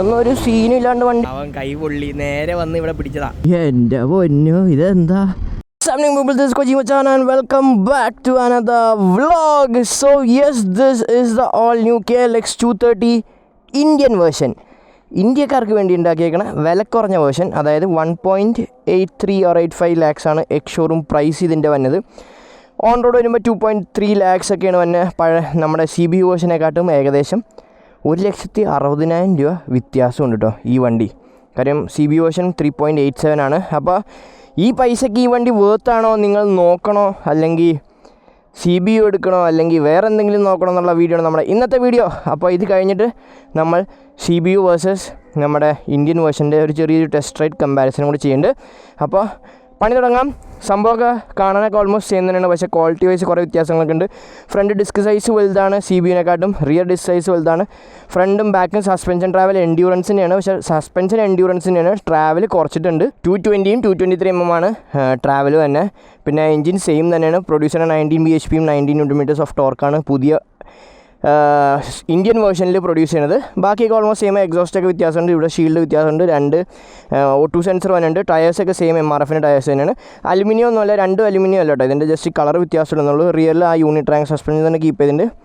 ഒന്നും ഒരു സീനില്ലാണ്ട് വണ്ടി. അവൻ കൈ പൊള്ളി നേരെ വന്ന് ഇവിടെ പിടിച്ചതാ. എന്റെ പൊന്നു ഇതെന്താ? Something people, this is Koji Machan and welcome back to another vlog. So yes, this is the all new KLX 230 Indian version. ഇന്ത്യക്കാർക്ക് വേണ്ടി ഉണ്ടാക്കിയേക്കണ വില കുറഞ്ഞ വേർഷൻ അതായത് one point eight three or eight five lakhs ആണ് ex showroom price ഇതിന്റെ വന്നത്. On road വരുമ്പോൾ two point three lakhs ഒക്കെയാണ് വന്നത് പഴയ നമ്മുടെ സി ബി വേർഷനെക്കാട്ടും ഏകദേശം. ഒരു ലക്ഷത്തി അറുപതിനായിരം രൂപ വ്യത്യാസമുണ്ട് കേട്ടോ ഈ വണ്ടി. കാര്യം C B version three point eight seven ആണ്. അപ്പോൾ ഈ പൈസയ്ക്ക് ഈ വണ്ടി വേർത്താണോ നിങ്ങൾ നോക്കണോ? അല്ലെങ്കിൽ സി ബി യു എടുക്കണോ? അല്ലെങ്കിൽ വേറെ എന്തെങ്കിലും നോക്കണോ എന്നുള്ള വീഡിയോ ആണ് നമ്മുടെ ഇന്നത്തെ വീഡിയോ അപ്പോൾ ഇത് കഴിഞ്ഞിട്ട് നമ്മൾ സി ബി യു വേഴ്സസ് നമ്മുടെ ഇന്ത്യൻ വേർഷന്റെ ഒരു ചെറിയൊരു ടെസ്റ്റ് റൈറ്റ് കമ്പാരിസൺ കൂടി ചെയ്യുന്നുണ്ട്. അപ്പോൾ പണി തുടങ്ങാം. സംഭവമൊക്കെ കാണാനൊക്കെ ഓൾമോസ്റ്റ് സെയിം തന്നെയാണ്. പക്ഷേ ക്വാളിറ്റി വൈസ് കുറേ വ്യത്യാസങ്ങളൊക്കെ ഉണ്ട്. ഫ്രണ്ട് ഡിസ്ക് സൈസ് വലുതാണ് സി ബി യുനെക്കാട്ടും റിയർ ഡിസ്ക് സൈസ് വലുതാണ്. ഫ്രണ്ടും ബാക്കും സസ്പെൻഷൻ ട്രാവൽ എൻഡ്യൂറൻസിന്റെയാണ് പക്ഷേ സസ്പെൻഷൻ എൻഡ്യൂറൻസിന്റെയാണ് ട്രാവൽ കുറച്ചിട്ടുണ്ട്. Two ട്വന്റിയും two twenty three M M ആണ് ട്രാവൽ തന്നെ. പിന്നെ എഞ്ചിൻ സെയിം തന്നെയാണ്. പ്രൊഡ്യൂസർ നയന്റീൻ ബി എച്ച് പിയും നയന്റീൻ ന്യൂട്രിമീറ്റേഴ്സ് ഓഫ് ടോർക്കാണ് പുതിയ ഇന്ത്യൻ വേർഷനിൽ പ്രൊഡ്യൂസ് ചെയ്യുന്നത് ബാക്കിയൊക്കെ ഓൾമോസ്റ്റ് സെയിം എക്സോസ്റ്റ് ഒക്കെ വ്യത്യാസമുണ്ട്. ഇവിടെ ഷീൽഡ് വ്യത്യാസമുണ്ട്. രണ്ട് ഒ ടു സെൻസർ വന്നിട്ടുണ്ട്. ടയേഴ്സൊക്കെ സെയിം എം ആർ എഫിന്റെ ടയേഴ്സ് തന്നെയാണ്. അലുമിനിയം ഒന്നുമല്ല രണ്ടും അലുമിനിയം അല്ല കേട്ടോ. ഇതിന്റെ ജസ്റ്റ് കളർ വ്യത്യാസമുണ്ടെന്നുള്ളൂ റിയൽ ആ യൂണിറ്റ് റാങ്ക് സസ്പെൻഷൻ തന്നെ കീപ്പ് ചെയ്തിട്ടുണ്ട്.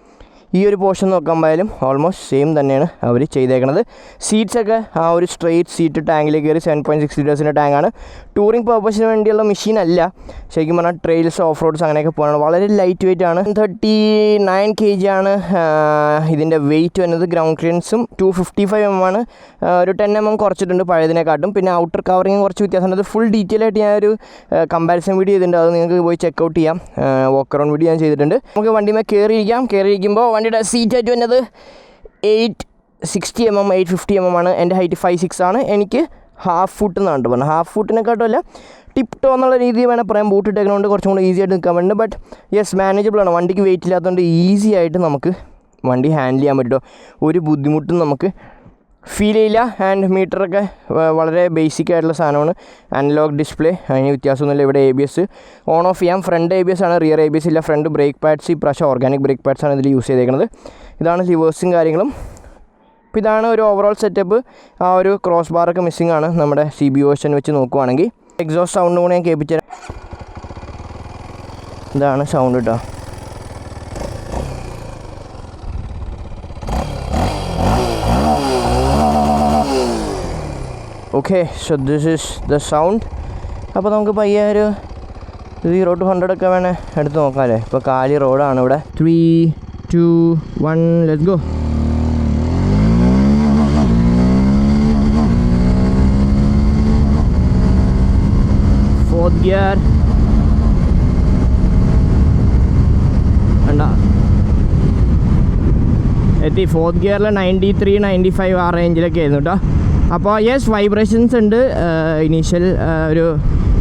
ഈ ഒരു പോർഷൻ നോക്കുമ്പോഴും ഓൾമോസ്റ്റ് സെയിം തന്നെയാണ് അവർ ചെയ്തേക്കുന്നത് സീറ്റ്സൊക്കെ ആ ഒരു സ്ട്രെയിറ്റ് സീറ്റ് ടാങ്കിലേക്ക് കയറി സെവൻ പോയിന്റ് സിക്സ് ലിറ്റേഴ്സിന്റെ ടാങ്കാണ് ടൂറിംഗ് പർപ്പസിന് വേണ്ടിയുള്ള മെഷീൻ അല്ല. ശരിക്കും പറഞ്ഞാൽ ട്രെയിൽസ് ഓഫ് റോഡ്സ് അങ്ങനെയൊക്കെ പോകണം വളരെ ലൈറ്റ് വെയിറ്റ് ആണ്. തേർട്ടി നയൻ കെ ജി ആണ് ഇതിന്റെ വെയിറ്റ് വരുന്നത്. ഗ്രൗണ്ട് ക്ലിയൻസും ടു ഫിഫ്റ്റി ഫൈവ് എം ആണ്. ഒരു ടെൻ എം എം കുറച്ചിട്ടുണ്ട് പഴയതിനെക്കാട്ടും. പിന്നെ ഔട്ടർ കവറിങ് കുറച്ച് വ്യത്യാസമുണ്ട്. അത് ഫുൾ ഡീറ്റെയിൽ ആയിട്ട് ഞാൻ ഒരു കമ്പാരിസൺ വീഡിയോ ചെയ്തിട്ടുണ്ട് അത് നിങ്ങൾക്ക് പോയി ചെക്ക് ഔട്ട് ചെയ്യാം. വോക്ക് അറൗണ്ട് വീഡിയോ ഞാൻ ചെയ്തിട്ടുണ്ട്. നമുക്ക് വണ്ടിമേ കയറിയിരിക്കാം. കയറിയിരിക്കുമ്പോൾ വണ്ടിയുടെ സീറ്റ് വന്നത് eight sixty M M eight fifty M M ആണ്. എന്റെ ഹൈറ്റ് ഫൈവ് സിക്സ് ആണ്. എനിക്ക് ഹാഫ് ഫുട്ട് എന്നാണ് പറഞ്ഞത്. ഹാഫ് ഫുട്ടിനെക്കാട്ടും അല്ല ടിപ്പ് ടോ എന്നുള്ള രീതിയിൽ വേണം പറയാൻ ബൂട്ട് ഇട്ടേക്കുന്നതുകൊണ്ട് കുറച്ചും കൂടി ഈസി ആയിട്ട് നിൽക്കാൻ വേണ്ടി ബട്ട് യെസ് മാനേജബിൾ ആണ്. വണ്ടിക്ക് വെയിറ്റ് ഇല്ലാത്തതുകൊണ്ട് ഈസി ആയിട്ട് നമുക്ക് വണ്ടി ഹാൻഡിൽ ചെയ്യാൻ പറ്റുമോ ഒരു ബുദ്ധിമുട്ടും നമുക്ക് ഫീൽ ചെയ്യില്ല. ആൻഡ് മീറ്ററൊക്കെ വളരെ ബേസിക് ആയിട്ടുള്ള സാധനമാണ്. അനലോഗ് ഡിസ്പ്ലേ അതിന് വ്യത്യാസമൊന്നുമില്ല. ഇവിടെ A B S on off ചെയ്യാം. ഫ്രണ്ട് എ ബി എസ് ആണ് റിയർ എ ബി എസ് ഇല്ല. ഫ്രണ്ട് ബ്രേക്ക് പാഡ്സ് ഈ പ്രാവശ്യം ഓർഗാനിക് ബ്രേക്ക് പാഡ്സ് ആണ് ഇതിൽ യൂസ് ചെയ്തേക്കുന്നത്. ഇതാണ് ലിവേഴ്സും കാര്യങ്ങളും. അപ്പോൾ ഇതാണ് ഒരു ഓവറോൾ സെറ്റപ്പ് ആ ഒരു ക്രോസ് ബാറൊക്കെ മിസ്സിംഗ് ആണ്. നമ്മുടെ സി ബി ഓഷൻ വെച്ച് നോക്കുവാണെങ്കിൽ. എക്സോസ്റ്റ് സൗണ്ട് കൂടെ ഞാൻ കേൾപ്പിച്ചു ഇതാണ് സൗണ്ട് കേട്ടോ okay so this is the sound അപ്പോൾ നമുക്ക് പയ്യെ ഒരു സീറോ ടു ഹൺഡ്രഡ് ഒക്കെ വേണേൽ എടുത്ത് നോക്കാം അല്ലേ ഇപ്പോൾ കാലി റോഡാണ് ഇവിടെ. Three two one let go fourth gear എത്തി ഫോർത്ത് ഗിയറിൽ നയന്റി ത്രീ നയന്റി ഫൈവ് ആ റേഞ്ചിലൊക്കെ ആയിരുന്നു കേട്ടോ അപ്പോൾ യെസ് വൈബ്രേഷൻസ് ഉണ്ട്. ഇനീഷ്യൽ ഒരു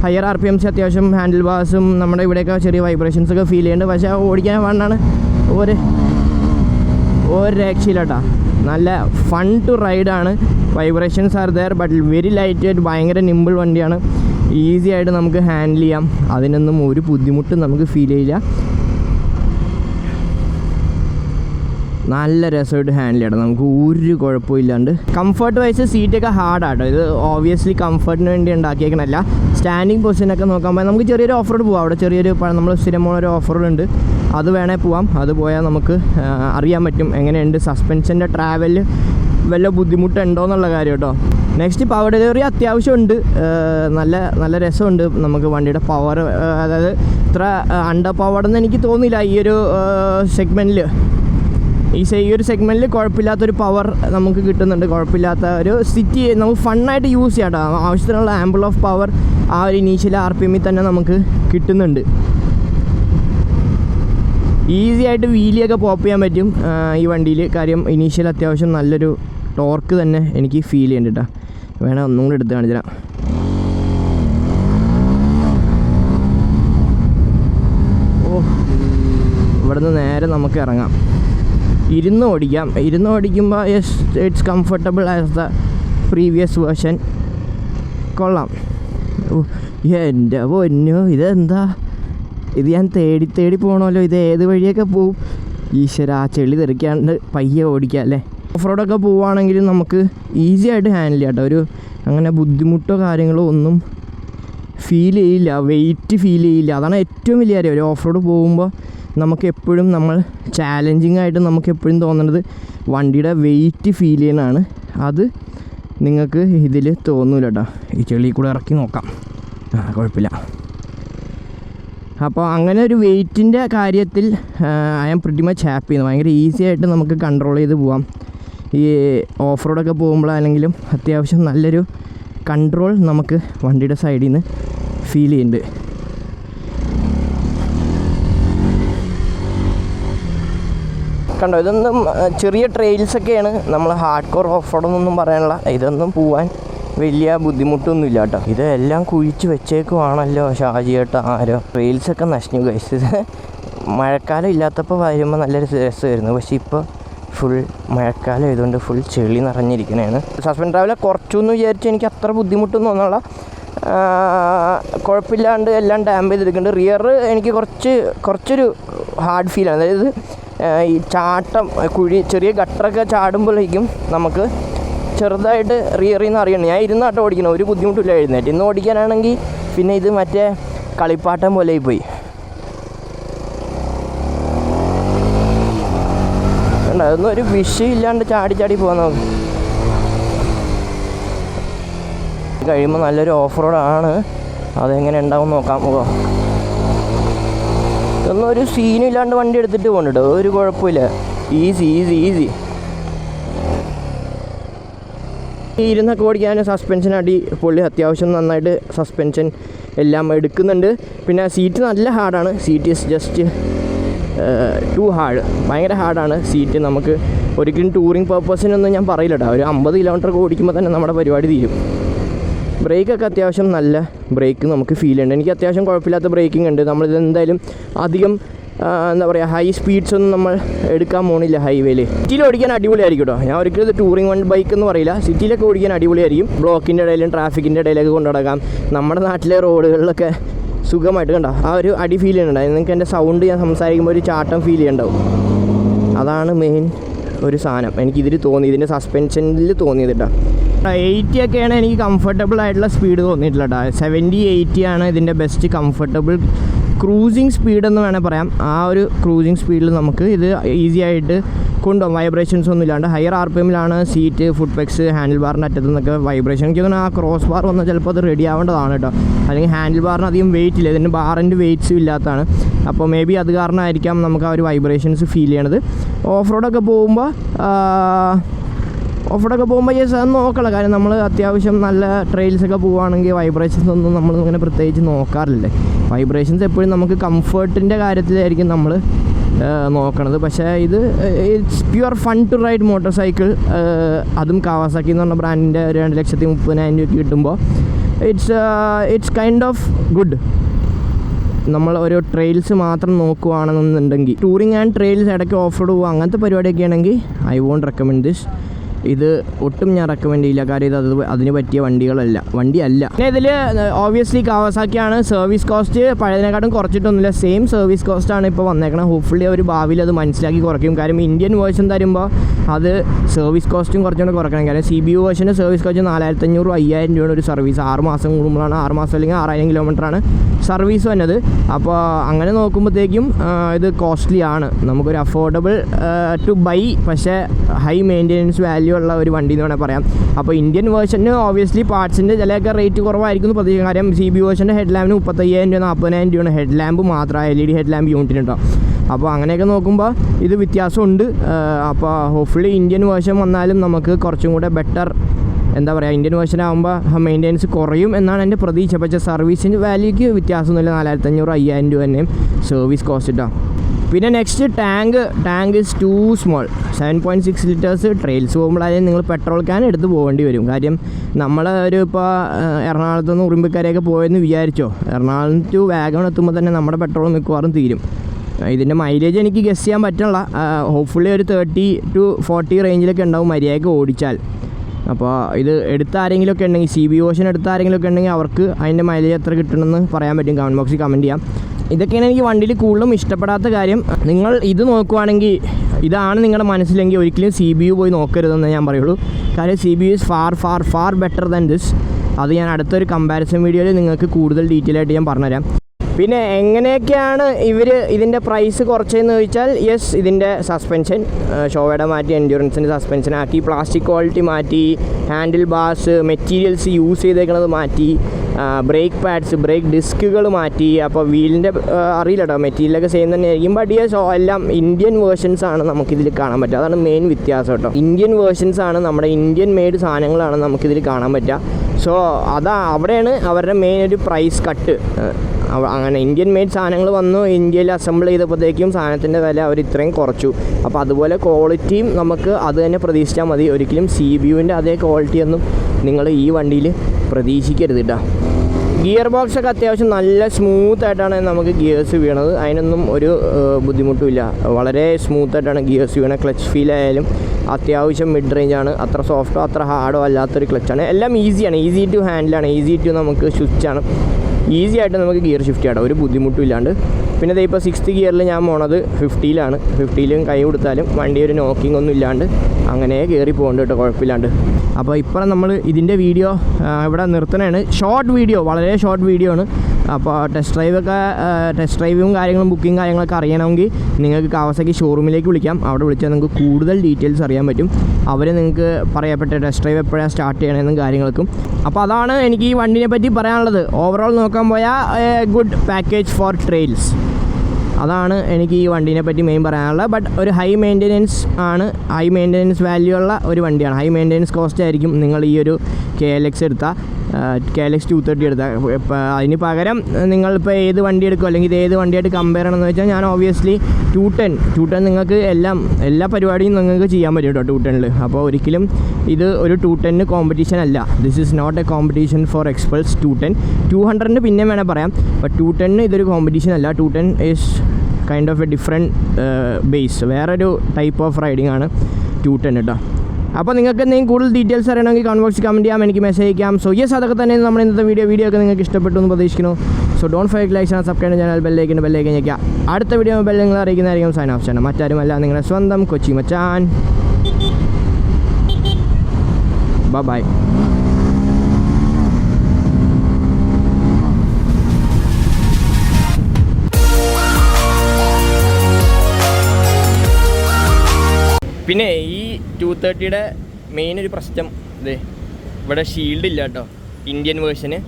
ഹയർ ആർ പി എംസ് അത്യാവശ്യം ഹാൻഡിൽ ബാസും നമ്മുടെ ഇവിടെയൊക്കെ ചെറിയ വൈബ്രേഷൻസ് ഒക്കെ ഫീൽ ചെയ്യുന്നുണ്ട്. പക്ഷേ ഓടിക്കാൻ വേണ്ടാണ് ഒരു ഒരു രക്ഷയില്ല നല്ല fun to റൈഡാണ് vibrations are there but very light weight ഭയങ്കര നിമ്പിൾ വണ്ടിയാണ്. ഈസി ആയിട്ട് നമുക്ക് ഹാൻഡിൽ ചെയ്യാം. അതിനൊന്നും ഒരു ബുദ്ധിമുട്ടും നമുക്ക് ഫീൽ ചെയ്യില്ല. നല്ല രസമായിട്ട് ഹാൻഡിൽ ചെയ്യണം. നമുക്ക് ഒരു കുഴപ്പമില്ലാണ്ട് കംഫർട്ട് വൈസ് സീറ്റൊക്കെ ഹാർഡാട്ടോ ഇത് ഓബിയസ്ലി കംഫർട്ടിന് വേണ്ടി ഉണ്ടാക്കിയേക്കണല്ല സ്റ്റാൻഡിങ് പൊസിഷനൊക്കെ നോക്കാൻ പോയാൽ നമുക്ക് ചെറിയൊരു ഓഫ് റോഡ് പോകാം അവിടെ ചെറിയൊരു നമ്മൾ സ്ഥിരമുള്ളൊരു ഓഫ് റോഡ് ഉണ്ട്. അത് വേണേൽ പോവാം. അത് പോയാൽ നമുക്ക് അറിയാൻ പറ്റും എങ്ങനെയുണ്ട് സസ്പെൻഷന്റെ ട്രാവൽ വല്ല ബുദ്ധിമുട്ടുണ്ടോ എന്നുള്ള കാര്യം കേട്ടോ. നെക്സ്റ്റ് പവർ ഡെലിവറി അത്യാവശ്യമുണ്ട് നല്ല നല്ല രസമുണ്ട്. നമുക്ക് വണ്ടിയുടെ പവർ അതായത് ഇത്ര അണ്ടർ പവർഡെന്ന് എനിക്ക് തോന്നിയില്ല ഈ ഒരു സെഗ്മെന്റിൽ ഈ ഈ ഒരു സെഗ്മെന്റിൽ കുഴപ്പമില്ലാത്തൊരു പവർ നമുക്ക് കിട്ടുന്നുണ്ട്. കുഴപ്പമില്ലാത്ത ഒരു സിറ്റി നമുക്ക് ഫണ്ണായിട്ട് യൂസ് ചെയ്യാം കേട്ടോ ആവശ്യത്തിനുള്ള ആംബിൾ ഓഫ് പവർ ആ ഒരു ഇനീഷ്യൽ ആർ പി എമ്മിൽ തന്നെ നമുക്ക് കിട്ടുന്നുണ്ട്. ഈസി ആയിട്ട് വീലിയൊക്കെ പോപ്പ് ചെയ്യാൻ പറ്റും. ഈ വണ്ടിയിൽ കാര്യം ഇനീഷ്യൽ അത്യാവശ്യം നല്ലൊരു ടോർക്ക് തന്നെ എനിക്ക് ഫീൽ ചെയ്യുന്നുണ്ട് കേട്ടോ വേണം ഒന്നും കൂടി എടുത്ത് കാണിച്ചു ഓ ഇവിടുന്ന് നേരെ നമുക്ക് ഇറങ്ങാം. ഇരുന്ന് ഓടിക്കാം. ഇരുന്ന് ഓടിക്കുമ്പോൾ yes it's comfortable as the previous version കൊള്ളാം. എന്റെ പൊന്നു ഇതെന്താ? ഇത് ഞാൻ തേടി തേടി പോകണമല്ലോ ഇത് ഏത് വഴിയൊക്കെ പോവും? ഈശ്വര ആ ചെളി തെറിക്കാണ്ട് പയ്യെ ഓടിക്കാം അല്ലേ? ഓഫ് റോഡൊക്കെ പോവുകയാണെങ്കിൽ നമുക്ക് ഈസി ആയിട്ട് ഹാൻഡിൽ ചെയ്യാം കേട്ടോ ഒരു അങ്ങനെ ബുദ്ധിമുട്ടോ കാര്യങ്ങളോ ഒന്നും ഫീൽ ചെയ്യില്ല. വെയിറ്റ് ഫീൽ ചെയ്യില്ല. അതാണ് ഏറ്റവും വലിയ കാര്യം. ഒരു ഓഫ് റോഡ് പോകുമ്പോൾ നമുക്ക് എപ്പോഴും നമ്മൾ ചാലഞ്ചിങ് ആയിട്ട് നമുക്ക് എപ്പോഴും തോന്നുന്നത് വണ്ടിയുടെ വെയിറ്റ് ഫീൽ ചെയ്യാനാണ് അത് നിങ്ങൾക്ക് ഇതിൽ തോന്നൂല കേട്ടോ ഈ ചെളി കൂടെ ഇറക്കി നോക്കാം. ആ കുഴപ്പമില്ല. അപ്പോൾ അങ്ങനെ ഒരു വെയിറ്റിന്റെ കാര്യത്തിൽ I am pretty much happy ഭയങ്കര ഈസി ആയിട്ട് നമുക്ക് കൺട്രോൾ ചെയ്ത് പോവാം. ഈ ഓഫ് റോഡൊക്കെ പോകുമ്പോഴാണെങ്കിലും അത്യാവശ്യം നല്ലൊരു കൺട്രോൾ നമുക്ക് വണ്ടിയുടെ സൈഡിൽ നിന്ന് ഫീൽ ചെയ്യുന്നുണ്ട്. കണ്ടോ ഇതൊന്നും ചെറിയ ട്രെയിൽസൊക്കെയാണ് നമ്മൾ ഹാർഡ് കോർ ഓഫ് റോഡൊന്നും പറയാനുള്ള. ഇതൊന്നും പോവാൻ വലിയ ബുദ്ധിമുട്ടൊന്നുമില്ല കേട്ടോ. ഇതെല്ലാം കുഴിച്ച് വെച്ചേക്കുവാണല്ലോ ഷാജി കേട്ടോ ആരോ. ട്രെയിൽസൊക്കെ നശിഞ്ഞു ഗൈസ് ഇത് മഴക്കാലം ഇല്ലാത്തപ്പോൾ വരുമ്പോൾ നല്ലൊരു രസമായിരുന്നു. പക്ഷേ ഇപ്പോൾ ഫുൾ മഴക്കാലം ആയതുകൊണ്ട് ഫുൾ ചെളി നിറഞ്ഞിരിക്കണേണ് സസ്പെൻഡ് ട്രാവലർ കുറച്ചൊന്നും വിചാരിച്ച് എനിക്ക് അത്ര ബുദ്ധിമുട്ടൊന്നും ഒന്നുള്ള കുഴപ്പമില്ലാണ്ട് എല്ലാം ഡാമ്പ് ചെയ്തെടുക്കുന്നുണ്ട് റിയർ എനിക്ക് കുറച്ച് കുറച്ചൊരു ഹാർഡ് ഫീലാണ് അതായത് ഈ ചാട്ടം കുഴി ചെറിയ ഗട്ടറൊക്കെ ചാടുമ്പോഴേക്കും നമുക്ക് ചെറുതായിട്ട് റിയറിന്ന് അറിയണം. ഞാൻ ഇരുന്നാട്ടം ഓടിക്കണം ഒരു ബുദ്ധിമുട്ടില്ല എഴുന്നേറ്റ്. ഇന്ന് ഓടിക്കാനാണെങ്കിൽ പിന്നെ ഇത് മറ്റേ കളിപ്പാട്ടം പോലെ പോയി. അതൊന്നും ഒരു വിഷയമില്ലാണ്ട് ചാടി ചാടി പോകാൻ നോക്കി. കഴിയുമ്പോൾ നല്ലൊരു ഓഫ് റോഡാണ് അതെങ്ങനെ ഉണ്ടാവും നോക്കാം. ഓ ഇതൊന്നും ഒരു സീനും ഇല്ലാണ്ട് വണ്ടി എടുത്തിട്ട് പോകണ്ട ഒരു കുഴപ്പമില്ല. ഈസി ഈസി ഈസി ഈ ഇരുന്നൊക്കെ ഓടിക്കാൻ സസ്പെൻഷൻ അടി പൊള്ളി അത്യാവശ്യം നന്നായിട്ട് സസ്പെൻഷൻ എല്ലാം എടുക്കുന്നുണ്ട്. പിന്നെ സീറ്റ് നല്ല ഹാർഡാണ് seat is just too hard ഭയങ്കര ഹാർഡാണ് സീറ്റ് നമുക്ക്. ഒരിക്കലും ടൂറിങ് പർപ്പസിനൊന്നും ഞാൻ പറയില്ല കേട്ടോ ഒരു അമ്പത് കിലോമീറ്റർ ഓടിക്കുമ്പോൾ തന്നെ നമ്മുടെ പരിപാടി തീരും. ബ്രേക്കൊക്കെ അത്യാവശ്യം നല്ല ബ്രേക്ക് നമുക്ക് ഫീൽ ചെയ്യുന്നുണ്ട്. എനിക്ക് അത്യാവശ്യം കുഴപ്പമില്ലാത്ത ബ്രേക്കിംഗ് ഉണ്ട്. നമ്മളിത് എന്തായാലും അധികം എന്താ പറയുക ഹൈ സ്പീഡ്സ് ഒന്നും നമ്മൾ എടുക്കാൻ പോണില്ല ഹൈവേയിൽ സിറ്റിയിൽ ഓടിക്കാൻ അടിപൊളിയായിരിക്കും കേട്ടോ. ഞാൻ ഒരിക്കലും ടൂറിംഗ് വൺ ബൈക്ക് എന്ന് പറയില്ല. സിറ്റിയിലൊക്കെ ഓടിക്കാൻ അടിപൊളിയായിരിക്കും. ബ്ലോക്കിന്റെ ഇടയിലും ട്രാഫിക്കിന്റെ ഇടയിലൊക്കെ കൊണ്ടു നടക്കാം. നമ്മുടെ നാട്ടിലെ റോഡുകളിലൊക്കെ സുഖമായിട്ട് കണ്ടോ? ആ ഒരു അടി ഫീൽ ചെയ്യുന്നുണ്ട്. നിങ്ങൾക്ക് എന്റെ സൗണ്ട് ഞാൻ സംസാരിക്കുമ്പോൾ ഒരു ചാട്ടം ഫീൽ ചെയ്യണ്ടാവും. അതാണ് മെയിൻ ഒരു സാധനം. എനിക്കിതിൽ തോന്നി. ഇതിന്റെ സസ്പെൻഷനിൽ തോന്നിയത് കേട്ടോ എയ്റ്റി ഒക്കെയാണ് എനിക്ക് കംഫർട്ടബിൾ ആയിട്ടുള്ള സ്പീഡ് തോന്നിയിട്ടില്ല സെവന്റി എയ്റ്റി ആണ് ഇതിന്റെ ബെസ്റ്റ് കംഫർട്ടബിൾ ക്രൂസിങ് സ്പീഡെന്ന് വേണേൽ പറയാം. ആ ഒരു ക്രൂസിങ് സ്പീഡിൽ നമുക്ക് ഇത് ഈസി ആയിട്ട് കൊണ്ടുപോകും. വൈബ്രേഷൻസ് ഒന്നും ഇല്ലാണ്ട്. ഹയർ ആർ പി എമ്മിലാണ് സീറ്റ് ഫുഡ് പെക്സ് ഹാൻഡിൽ ബാറിന്റെ അറ്റത്തു നിന്നൊക്കെ വൈബ്രേഷൻ എനിക്ക് തോന്നുന്നു ആ ക്രോസ് ബാർ വന്നാൽ ചിലപ്പോൾ അത് റെഡി ആവേണ്ടതാണ് കേട്ടോ അല്ലെങ്കിൽ ഹാൻഡിൽ ബാറിന് അധികം വെയിറ്റ് ഇല്ല. ഇതിന്റെ ബാറിന്റെ വെയിറ്റ്സും ഇല്ലാത്തതാണ്. അപ്പോൾ മേ ബി അത് കാരണമായിരിക്കാം നമുക്ക് ആ ഒരു വൈബ്രേഷൻസ് ഫീൽ ചെയ്യണത്. ഓഫ് റോഡൊക്കെ പോകുമ്പോൾ ഓഫ് ഒക്കെ പോകുമ്പോൾ യെസ് അത് നോക്കണം കാര്യം. നമ്മൾ അത്യാവശ്യം നല്ല ട്രെയിൽസ് ഒക്കെ പോവുകയാണെങ്കിൽ വൈബ്രേഷൻസ് ഒന്നും നമ്മൾ അങ്ങനെ പ്രത്യേകിച്ച് നോക്കാറില്ലേ. വൈബ്രേഷൻസ് എപ്പോഴും നമുക്ക് കംഫർട്ടിന്റെ കാര്യത്തിലായിരിക്കും നമ്മൾ നോക്കണത്. പക്ഷേ ഇത് it's pure fun to ride motorcycle അതും കാവാസാക്കി എന്ന് പറഞ്ഞ ബ്രാൻഡിന്റെ ഒരു രണ്ട് ലക്ഷത്തി മുപ്പതിനായിരം രൂപയ്ക്ക് കിട്ടുമ്പോൾ it's it's kind of good നമ്മൾ ഓരോ ട്രെയിൽസ് മാത്രം നോക്കുവാണെന്നുണ്ടെങ്കിൽ ടൂറിങ് ആൻഡ് ട്രെയിൽസ് ഇടയ്ക്ക് ഓഫ് റോഡ് പോകുക അങ്ങനത്തെ പരിപാടിയൊക്കെ ആണെങ്കിൽ ഐ വോണ്ട് റെക്കമെൻഡ് ദിസ് ഇത് ഒട്ടും ഞാൻ റെക്കമെൻഡ് ചെയ്യില്ല. കാര്യം ഇത് അത് അതിന് പറ്റിയ വണ്ടികളല്ല. വണ്ടിയല്ല. പിന്നെ ഇതിൽ ഓബിയസ്ലി കാവാസാക്കിയാണ് സർവീസ് കോസ്റ്റ് പഴയതിനെക്കാട്ടും കുറച്ചിട്ടൊന്നുമില്ല. സെയിം സർവീസ് കോസ്റ്റാണ് ഇപ്പോൾ വന്നേക്കണം. ഹോപ്പ്ഫുള്ളി അവർ ഭാവിയിൽ അത് മനസ്സിലാക്കി കുറയ്ക്കും. കാര്യം ഇന്ത്യൻ വേർഷൻ തരുമ്പോൾ അത് സർവീസ് കോസ്റ്റും കുറച്ചുകൂടെ കുറയ്ക്കണം. കാര്യം സി ബി യു വേർഷന്റെ സർവീസ് കോസ്റ്റ് നാലായിരത്തഞ്ഞൂറ് അയ്യായിരം രൂപയുടെ ഒരു സർവീസ് ആറ് മാസം കൂടുമ്പോഴാണ് ആറ് മാസം അല്ലെങ്കിൽ ആറായിരം കിലോമീറ്ററാണ് സർവീസ് വന്നത്. അപ്പോൾ അങ്ങനെ നോക്കുമ്പോഴത്തേക്കും ഇത് കോസ്റ്റ്ലി ആണ്. നമുക്കൊരു അഫോർഡബിൾ ടു ബൈ പക്ഷേ ഹൈ മെയിന്റെനൻസ് വാല്യൂ ഉള്ള ഒരു വണ്ടി എന്ന് വേണമെങ്കിൽ പറയാം. അപ്പോൾ ഇന്ത്യൻ വേർഷന് ഓബിയസ്ലി പാർട്സിന്റെ ചിലയൊക്കെ റേറ്റ് കുറവായിരിക്കും പ്രതീക്ഷിക്കും കാര്യം സി ബി വേർഷന്റെ ഹെഡ് ലാമ്പിന് മുപ്പത്തയ്യായിരം രൂപ നാൽപ്പതിനായിരം രൂപയാണ്. ഹെഡ് ലാമ്പ് മാത്രം L E D head lamp യൂണിറ്റിനുണ്ടോ അപ്പോൾ അങ്ങനെയൊക്കെ നോക്കുമ്പോൾ ഇത് വ്യത്യാസമുണ്ട്. അപ്പോൾ ഹോപ്പ്ഫുള്ളി ഇന്ത്യൻ വേർഷൻ വന്നാലും നമുക്ക് കുറച്ചും കൂടെ ബെറ്റർ എന്താ പറയുക ഇന്ത്യൻ വേർഷൻ ആകുമ്പോൾ മെയിന്റെനൻസ് കുറയും എന്നാണ് എന്റെ പ്രതീക്ഷ. പക്ഷേ സർവീസിന്റെ വാല്യൂക്ക് വ്യത്യാസമൊന്നുമില്ല. നാലായിരത്തഞ്ഞൂറ് അയ്യായിരം രൂപ തന്നെയും സർവീസ് കോസ്റ്റ് പിന്നെ next tank tank is too small seven point six litres trails പോകുമ്പോഴായാലും നിങ്ങൾ പെട്രോൾ ക്യാൻ എടുത്ത് പോകേണ്ടി വരും. കാര്യം നമ്മൾ ഒരു ഇപ്പോൾ എറണാകുളത്ത് നിന്ന് ഉറുമ്പിക്കരയൊക്കെ പോയെന്ന് വിചാരിച്ചോ? എറണാകുളം ടു വാഗൺ എത്തുമ്പോൾ തന്നെ നമ്മുടെ പെട്രോൾ മിക്കവാറും തീരും. ഇതിന്റെ മൈലേജ് എനിക്ക് ഗസ് ചെയ്യാൻ പറ്റണില്ല ഹോപ്പ്ഫുള്ളി ഒരു തേർട്ടി ടു ഫോർട്ടി റേഞ്ചിലൊക്കെ ഉണ്ടാവും മര്യാദയ്ക്ക് ഓടിച്ചാൽ. അപ്പോൾ ഇത് എടുത്ത ആരെങ്കിലുമൊക്കെ ഉണ്ടെങ്കിൽ സി ബി ഓഷൻ എടുത്ത ആരെങ്കിലുമൊക്കെ ഉണ്ടെങ്കിൽ അവർക്ക് അതിന്റെ മൈലേജ് എത്ര കിട്ടണമെന്ന് പറയാൻ പറ്റും. കമന്റ് ബോക്സിൽ കമന്റ് ചെയ്യാം. ഇതൊക്കെയാണ് എനിക്ക് വണ്ടിയിൽ കൂടുതലും ഇഷ്ടപ്പെടാത്ത കാര്യം. നിങ്ങൾ ഇത് നോക്കുവാണെങ്കിൽ ഇതാണ് നിങ്ങളുടെ മനസ്സിലെങ്കിൽ ഒരിക്കലും സി ബി യു പോയി നോക്കരുതെന്ന് ഞാൻ പറയുള്ളൂ. കാര്യം C B U is far far far better than this അത് ഞാൻ അടുത്തൊരു കമ്പാരിസൺ വീഡിയോയിൽ നിങ്ങൾക്ക് കൂടുതൽ ഡീറ്റെയിൽ ആയിട്ട് ഞാൻ പറഞ്ഞുതരാം. പിന്നെ എങ്ങനെയൊക്കെയാണ് ഇവർ ഇതിന്റെ പ്രൈസ് കുറച്ചതെന്ന് ചോദിച്ചാൽ യെസ് ഇതിന്റെ സസ്പെൻഷൻ ഷോവയുടെ മാറ്റി എൻഡ്യൂറൻസിന്റെ സസ്പെൻഷൻ ആക്കി പ്ലാസ്റ്റിക് ക്വാളിറ്റി മാറ്റി ഹാൻഡിൽ ബാസ് മെറ്റീരിയൽസ് യൂസ് ചെയ്തേക്കുന്നത് മാറ്റി ബ്രേക്ക് പാഡ്സ് ബ്രേക്ക് ഡിസ്കുകൾ മാറ്റി അപ്പോൾ വീലിന്റെ അറിയില്ല കേട്ടോ മെറ്റീരിയലൊക്കെ സെയിം തന്നെ ആയിരിക്കും ബട്ട് യെസ് എല്ലാം ഇന്ത്യൻ വേർഷൻസ് ആണ് നമുക്കിതിൽ കാണാൻ പറ്റുക. അതാണ് മെയിൻ വ്യത്യാസം കേട്ടോ. ഇന്ത്യൻ വേർഷൻസ് ആണ് നമ്മുടെ ഇന്ത്യൻ മെയ്ഡ് സാധനങ്ങളാണ് നമുക്കിതിൽ കാണാൻ പറ്റുക. സോ അതാ അവിടെയാണ് അവരുടെ മെയിൻ ഒരു പ്രൈസ് കട്ട് അങ്ങനെ ഇന്ത്യൻ മെയ്ഡ് സാധനങ്ങൾ വന്നു. ഇന്ത്യയിൽ അസംബിൾ ചെയ്തപ്പോഴത്തേക്കും സാധനത്തിന്റെ വില അവർ ഇത്രയും കുറച്ചു. അപ്പോൾ അതുപോലെ ക്വാളിറ്റിയും നമുക്ക് അത് തന്നെ പ്രതീക്ഷിച്ചാൽ മതി. ഒരിക്കലും സി ബി യുവിന്റെ അതേ ക്വാളിറ്റി ഒന്നും നിങ്ങൾ ഈ വണ്ടിയിൽ പ്രതീക്ഷിക്കരുത് കേട്ടോ ഗിയർ ബോക്സ് ഒക്കെ അത്യാവശ്യം നല്ല സ്മൂത്ത് ആയിട്ടാണ് നമുക്ക് ഗിയേഴ്സ് വീണത്. അതിനൊന്നും ഒരു ബുദ്ധിമുട്ടുമില്ല വളരെ സ്മൂത്ത് ആയിട്ടാണ് ഗിയേഴ്സ് വീണത് ക്ലച്ച് ഫീൽ ആയാലും അത്യാവശ്യം മിഡ് റേഞ്ച് ആണ്. അത്ര സോഫ്റ്റോ അത്ര ഹാർഡോ അല്ലാത്തൊരു ക്ലച്ചാണ് എല്ലാം ഈസിയാണ് ഈസി ടു ഹാൻഡിലാണ് ഈസി ടു നമുക്ക് സ്വിച്ചാണ് ഈസി ആയിട്ട് നമുക്ക് ഗിയർ ഷിഫ്റ്റ് ചെയ്യാം ഒരു ബുദ്ധിമുട്ടും ഇല്ലാണ്ട്. പിന്നെ ദേ ഇപ്പോൾ സിക്സ്ത് ഗിയറിൽ ഞാൻ പോണത് ഫിഫ്റ്റിയിലാണ് ഫിഫ്റ്റിയിലും കൈ കൊടുത്താലും വണ്ടി ഒരു നോക്കിംഗ് ഒന്നും ഇല്ലാണ്ട് അങ്ങനെ കയറി പോകുന്നുണ്ട് കേട്ടോ കുഴപ്പമില്ലാണ്ട് അപ്പോൾ ഇപ്പോൾ നമ്മൾ ഇതിന്റെ വീഡിയോ ഇവിടെ നിർത്തണതാണ് ഷോർട്ട് വീഡിയോ വളരെ ഷോർട്ട് വീഡിയോ ആണ്. അപ്പോൾ ടെസ്റ്റ് ഡ്രൈവൊക്കെ ടെസ്റ്റ് ഡ്രൈവും കാര്യങ്ങളും ബുക്കിംഗ് കാര്യങ്ങളൊക്കെ അറിയണമെങ്കിൽ നിങ്ങൾക്ക് കാവസക്കി ഷോറൂമിലേക്ക് വിളിക്കാം. അവിടെ വിളിച്ചാൽ നിങ്ങൾക്ക് കൂടുതൽ ഡീറ്റെയിൽസ് അറിയാൻ പറ്റും. അവർ നിങ്ങൾക്ക് പറയപ്പെട്ട ടെസ്റ്റ് ഡ്രൈവ് എപ്പോഴാണ് സ്റ്റാർട്ട് ചെയ്യണമെന്നും കാര്യങ്ങൾക്കും. അപ്പോൾ അതാണ് എനിക്ക് ഈ വണ്ടിനെ പറ്റി പറയാനുള്ളത്. ഓവറോൾ നോക്കാൻ പോയാൽ ഗുഡ് പാക്കേജ് ഫോർ ട്രെയിൽസ് അതാണ് എനിക്ക് ഈ വണ്ടിനെ പറ്റി മെയിൻ പറയാനുള്ളത്. ബട്ട് ഒരു ഹൈ മെയിന്റെനൻസ് ആണ് ഹൈ മെയിന്റെനൻസ് വാല്യൂ ഉള്ള ഒരു വണ്ടിയാണ്. ഹൈ മെയിന്റെനൻസ് കോസ്റ്റ് ആയിരിക്കും നിങ്ങൾ ഈ ഒരു കെ എൽ എക്സ് എടുത്താൽ. K L X two thirty എടുത്താൽ അതിന് പകരം നിങ്ങളിപ്പോൾ ഏത് വണ്ടി എടുക്കും അല്ലെങ്കിൽ ഏത് വണ്ടിയായിട്ട് കമ്പയർ ചെയ്യണമെന്ന് വെച്ചാൽ ഞാൻ obviously two ten two ten നിങ്ങൾക്ക് എല്ലാം എല്ലാ പരിപാടിയും നിങ്ങൾക്ക് ചെയ്യാൻ പറ്റും കേട്ടോ ടു ടെനിൽ അപ്പോൾ ഒരിക്കലും ഇത് ഒരു ടു ടെന്നിന് കോമ്പറ്റീഷൻ അല്ല. This is not a competition for Xpulse two ten two ഹൺഡ്രഡിന് പിന്നെ വേണേൽ പറയാം. ബട്ട് ടു ടെന്നിന് ഇതൊരു കോമ്പറ്റീഷൻ അല്ല. Two ten is kind of a different base വേറൊരു ടൈപ്പ് ഓഫ് റൈഡിംഗ് ആണ് ടു ടെൻ കേട്ടോ അപ്പോൾ നിങ്ങൾക്ക് എന്തെങ്കിലും കൂടുതൽ ഡീറ്റെയിൽസ് അറിയണമെങ്കിൽ കൺവേഴ്സ് കമന്റ് ചെയ്യാം. എനിക്ക് മെസ്സേജ് ചെയ്യാം സോ യെസ് അതൊക്കെ തന്നെ നമ്മുടെ ഇന്നത്തെ വീഡിയോ വീഡിയോ ഒക്കെ നിങ്ങൾക്ക് ഇഷ്ടപ്പെട്ടു എന്ന് പ്രതീക്ഷിക്കുന്നു. സോ ഡോൺ ഫൈക്ക് ലൈക്സ് ആണ് സബ്സ്ക്രൈബ് ചാനൽ ബെല്ലേക്ക് ബെല്ലേക്ക് ഞെക്കാം അടുത്ത വീഡിയോ ബെല്ല് നിങ്ങൾ അറിയിക്കുന്നതായിരിക്കും. സൈൻ ഓഫ് ചെയ്യണം മറ്റാരുമല്ല നിങ്ങളുടെ സ്വന്തം കൊച്ചി മച്ചാൻ. ബൈ പിന്നെ ഈ ടു തേർട്ടിയുടെ മെയിൻ ഒരു പ്രശ്നം ഇത് ഇവിടെ ഷീൽഡ് ഇല്ല കേട്ടോ. ഇന്ത്യൻ വേർഷന്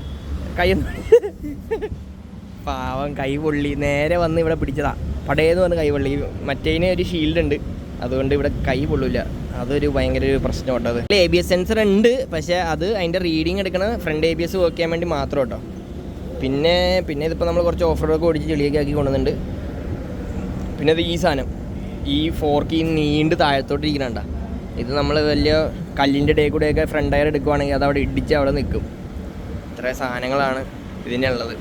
കൈ പാവം കൈ പൊള്ളി. നേരെ വന്ന് ഇവിടെ പിടിച്ചതാ. പടേന്ന് പറഞ്ഞ് കൈ പൊള്ളി. മറ്റേതിന് ഒരു ഷീൽഡ് ഉണ്ട്. അതുകൊണ്ട് ഇവിടെ കൈ പൊള്ളില്ല. അതൊരു ഭയങ്കര ഒരു പ്രശ്നം കേട്ടോ അത്. എ ബി എസ് സെൻസർ ഉണ്ട്. പക്ഷേ അത് അതിന്റെ റീഡിങ് എടുക്കണ front A B S work ചെയ്യാൻ വേണ്ടി മാത്രം കേട്ടോ. പിന്നെ പിന്നെ ഇതിപ്പോൾ നമ്മൾ കുറച്ച് ഓഫ് റോഡൊക്കെ ഓടിച്ച് ചെളിയൊക്കെ ആക്കി കൊണ്ടുവന്നിട്ടുണ്ട്. പിന്നെ അത് ഈ സാധനം. ഈ ഫോർക്ക് ഈ നീണ്ട് താഴത്തോട്ട് ഇരിക്കണണ്ട ഇത് നമ്മൾ വലിയ കല്ലിന്റെ ഇടയിൽ കൂടെയൊക്കെ ഫ്രണ്ട് ടയർ എടുക്കുവാണെങ്കിൽ അത് അവിടെ ഇടിച്ച് അവിടെ നിൽക്കും. ഇത്രയും സാധനങ്ങളാണ് ഇതിനുള്ളത്.